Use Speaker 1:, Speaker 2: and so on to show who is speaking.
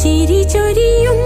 Speaker 1: ചിരിചൊരിയും